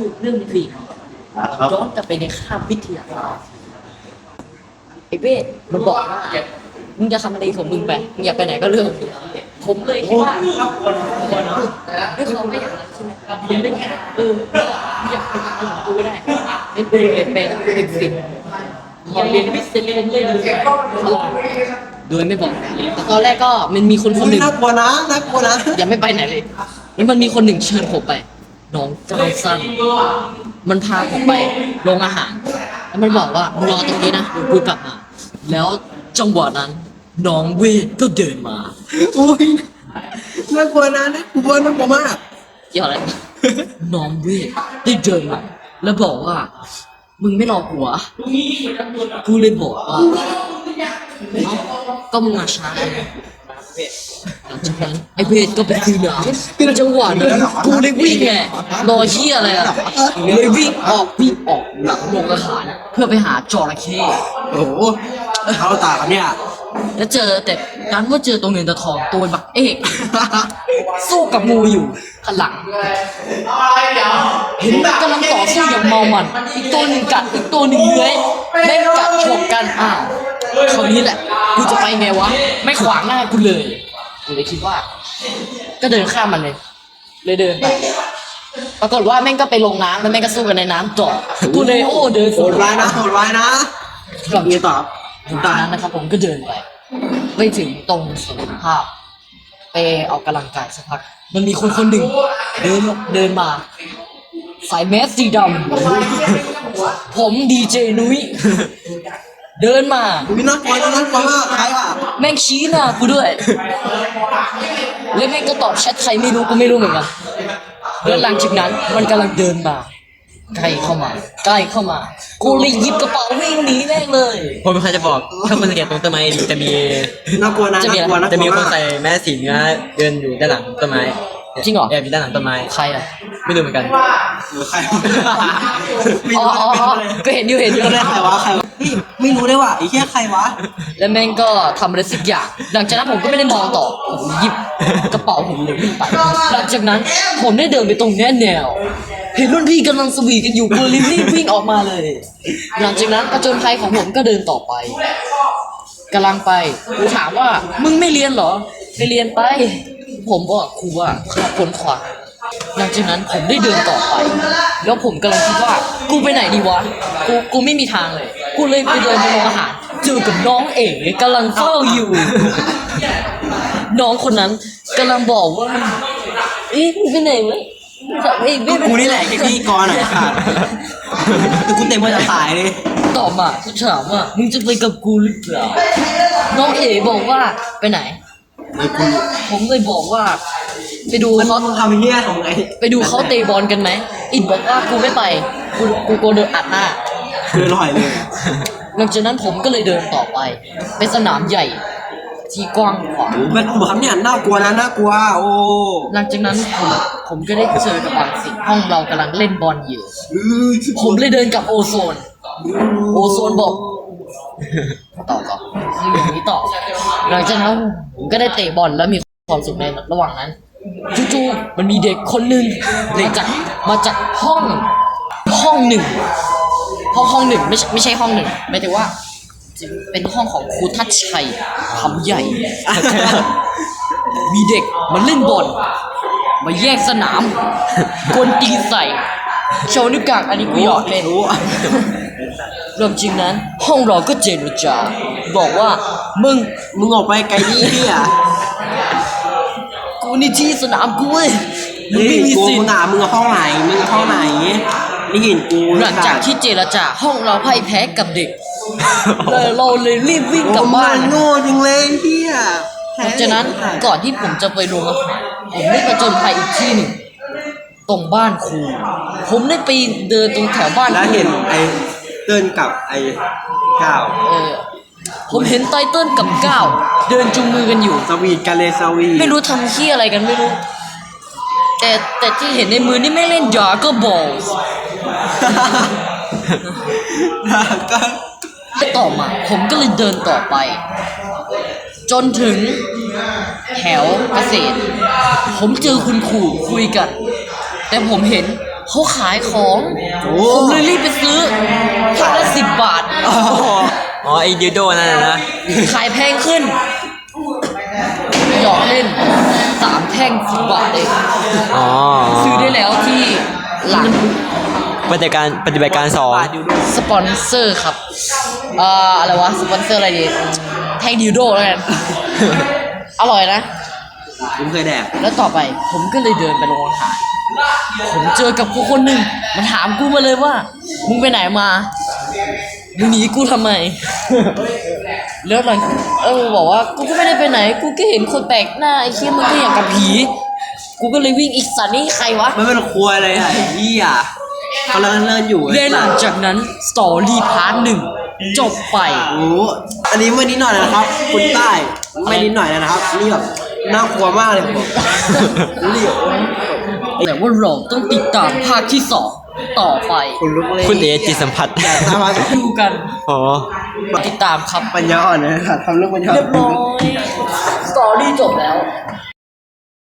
คือเรื่องนี้คืออย่างนี้อะครับย้อนกลับไปในคาบวิทยาศาสตร์ไอ้เวทมันบอกว่ามึงจะทำอะไรของมึงไปมึงอยากไปไหนก็เรื่องของมึงผมเลยคิดว่าด้วยเขาไม่อยากใช่ไหมผมเลยคิดว่าเออมึงอยากไปทำอะไรของกูก็ได้เล่นเป็นเป็นเป็นสิบพอเรียนวิทย์เสร็จผมเลยเดินไปตลาดโดยไม่บอกแต่ตอนแรกก็มันมีคนคนหนึ่งน่ากลัวนะน่ากลัวนะยังไม่ไปไหนเลยแล้วมันมีคนหนึ่งเชิญผมไป น้องกายซันมันพาผมไปโรงอาหาร แล้วมันบอกว่ามึงรอตรงนี้นะเดี๋ยวกูกลับมา แล้วจังหวะนั้นน้องเวทก็เดินมาอุ้ยน่ากลัวนะน่ากลัวน่ากลัวมากเกี่ยวอะไรน้องเวทได้เดินมาแล้วบอกว่า มึงไม่รอกูเหรอกูเลยบอกว่าเอ้าก็มึงมาช้าไง หลังจากนั้นไอ้เวทก็ไปคืนน้ำจังหวะนั้นกูเลยวิ่งไงรอเชี่ยอะไรอะเลยวิ่งออกวิ่งออกหลังโรงอาหารเพื่อไปหาจระเข้โอ้โหเขาตาครับเนี่ยแล้วเจอแต่การว่าเจอตัวเงินตัวทองตัวบักเอก สู้กับงูอยู่ข้างหลังเห็นมันกำลังต่อสู้อย่างเมามันอีกตัวหนึ่งกัดอีกตัวหนึ่งเลื้อยแม่งกัดฉกกันอ้าวคราวนี้แหละกูจะไปไงวะ ไม่ขวางหน้ากูเลย กูเลยคิดว่า ก็เดินข้ามมันเลย เลยเดินไปปรากฏว่าแม่งก็ไปลงน้ำแล้วแม่งก็สู้กันในน้ำต่อกูเลยโอ้เดินโหดร้ายนะโหดร้ายนะกลับมีต่อตอนนั้นนะครับ ผมก็เดินไปไปถึงตรงสวนภาพ ไปออกกำลังกายสักพัก มันมีคนคนหนึ่งเดินเดินมาใส่แมสสีดำผมดีเจนุ้ยเดินมาอุ้ยน่ากลัวนะน่ากลัวมากใครอะ แม่งชี้หน้ากูด้วย แล้วแม่งก็ตอบแชทใครไม่รู้กูไม่รู้เหมือนกันแล้วหลังจากนั้นมันกำลังเดินมา ใกล้เข้ามา ใกล้เข้ามา กูเลยหยิบกระเป๋าวิ่งหนีแม่งเลย ผมเป็นใครจะบอกถ้าคุณสังเกตตรงต้นไม้ดีจะมีน่ากลัวนะจะมีน่าอะไรกลัวน่ากจะลัมีวคนมากใส่แมสสีเนื้อเดินอยู่ด้านหลังต้นไม้จริงเหรอ แอบอยู่ด้านหลังต้นไม้ใครอะไม่รู้เหมือนกันหรือใครอ๋ออ๋ออ๋อก็เห็นอยู่เห็นอยู่ ก็เลยใครวะใครวะ เฮ้ยไม่รู้เลยว่ะไอ้เหี้ยใครวะ แล้วแม่งก็ทำอะไรสักอย่าง หลังจากนั้นผมก็ไม่ได้มองต่อ ผมหยิบกระเป๋าผมเลยวิ่งไป หลังจากนั้นผมได้เดินไปตรงแน่แนว เห็นรุ่นพี่กำลังสวีทกันอยู่กูเลยรีบวิ่งออกมาเลย หลังจากนั้นผจญภัยของผมก็เดินต่อไปกำลังไปครูถามว่า มึงไม่เรียนเหรอไปเรียนไป ผมบอกครูว่าข้าพ้นขวาหลังจากนั้นผมได้เดินต่อไป แล้วผมกำลังคิดว่า กูไปไหนดีวะ กูกูไม่มีทางเลยกูเลยไปเดินไปโรงอาหารเจอกับน้องเอ๋กำลังเฝ้าอยู่ น้องคนนั้นกำลังบอกว่าเอ๊ะมึงไปไหนวะเอ้ยไม่กูนี่แหละไอ้พี่กรหน่อยค่ะแต่กูเต็มว่าจะตายเลยตอบมากูถามว่ามึงจะไปกับกูหรือเปล่าน้องเอ๋บอกว่าไปไหนไอ้กูผมเลยบอกว่า ไปดูมันเขามึงทำเหี้ยของไงไปดูเขาเตะบอลกันไหมอิดบอกว่ากูไม่ไป กูกูโกลัวโดนอัดหน้า คืออร่อยเลย หลังจากนั้นผมก็เลยเดินต่อไป เป็นสนามใหญ่ที่กว้างขวางเป็นผมครับเนี่ยน่ากลัวนะน่ากลัว โอ้หลังจากนั้นผมผมก็ได้เจอกับบางสิ่งห้องเรากำลังเล่นบอลอยู่ ผมเลยเดินกับโอโซน โอโซนบอก ต่อต่อคืออย่างนี้ต่อ หลังจากนั้นผมก็ได้เตะบอลแล้วมีความสุขในระหว่างนั้นจู่ๆมันมีเด็กคนหนึ่งมาจากมาจากห้องห้องหนึ่ง ห้องห้องหนึ่งไม่ใช่ไม่ใช่ห้องหนึ่งหมายถึงว่า เป็นห้องของครูทัชชัยทำใหญ่ มีเด็กมาเล่นบอลมาแยกสนามกวนตีนใส่โชว์นิ้วกลางอันนี้กูหยอกเล่นรู้ริ่มจริงนั้น ห้องเราก็เจรจาบอกว่ามึงมึงออกไปไกลดิเหี้ยกูนี่ที่สนามกูเว้ยมึงเฮ้ยไม่มีกูสิทธิ์งอะมึงห้องไหนมึงห้องไหน นี่เห็นกูหลังจากที่เจรจาห้องเราพ่ายแพ้กับเด็กเลยเราเลยรีบวิ่งกลับบ้านโง่จังเลยเฮียหลังจากนั้นก่อนที่ผมจะไปโรงอาหารผมได้ประจนภัยอีกที่หนึ่งตรงบ้านครู ผมได้ไปเดินตรงแถวบ้านแล้วครูเห็นไอ้เติ้ลกับไอ้ก้าวเออผมเห็นไตเติ้ลกับก้าวเดินจูงมือกันอยู่สวีทกันเลยสวีทไม่รู้ทำเคี้ยอะไรกันไม่รู้ แต่แต่ที่เห็นในมือนี่ไม่เล่นยาก็บอล ก็ต่อมา ผมก็เลยเดินต่อไป จนถึง แถวเกษตร ผมเจอคุณครูคุยกัน แต่ผมเห็นเขาขายของโอ้ผมเลยรีบไปซื้อแท่งละสิบบาท อ๋ออ๋อไอ้ดิวโดนั่นน่ะนะ ขายแพงขึ้น หยอกเล่นสามแท่งสิบบาทเอง อ๋อ ซื้อได้แล้วที่หลัง ปฏิบัติการปฏิบัติการสองสปอนเซอร์ครับเอ่ออะไรวะสปอนเซอร์อะไรดีอืมแท่งดิวโดแล้วกัน อร่อยนะ ผมเคยแดกแล้วต่อไปผมก็เลยเดินไปโรงอาหารผมเจอกับกูคนหนึ่งมันถามกูมาเลยว่า มึงไปไหนมา มึงหนีกูทำไม แล้วหลังเออบอกว่า กูก็ไม่ได้ไปไหน กูก็เห็นคนแปลกหน้าไอ้เชี่ยมันก็อย่างกับผี กูก็เลยวิ่งอีกสัตว์นี่ใครวะ มันเป็นครัวอะไรอะไอ้เหี้ย เขาเลินเลินอยู่ไอ้และหลังจากนั้นสตอรี่พาร์ทหนึ่งจบไปโอ้โหอันนี้ไม่นิดหน่อยนะครับ คุณใต้ไม่นิดหน่อยนะครับนี่แบบน่ากลัวมากเลยผมเรียวแต่ว่าเราต้องติดตามภาคที่สองต่อไปคุณลุกเลยคุณเอจิตสัมผัสอย่าตามมาดูกันอ๋อติดตามครับปัญญาอ่อนนะครับทำเรื่องปัญญาอ่อนเรียบร้อยสตอรี่จบแล้ว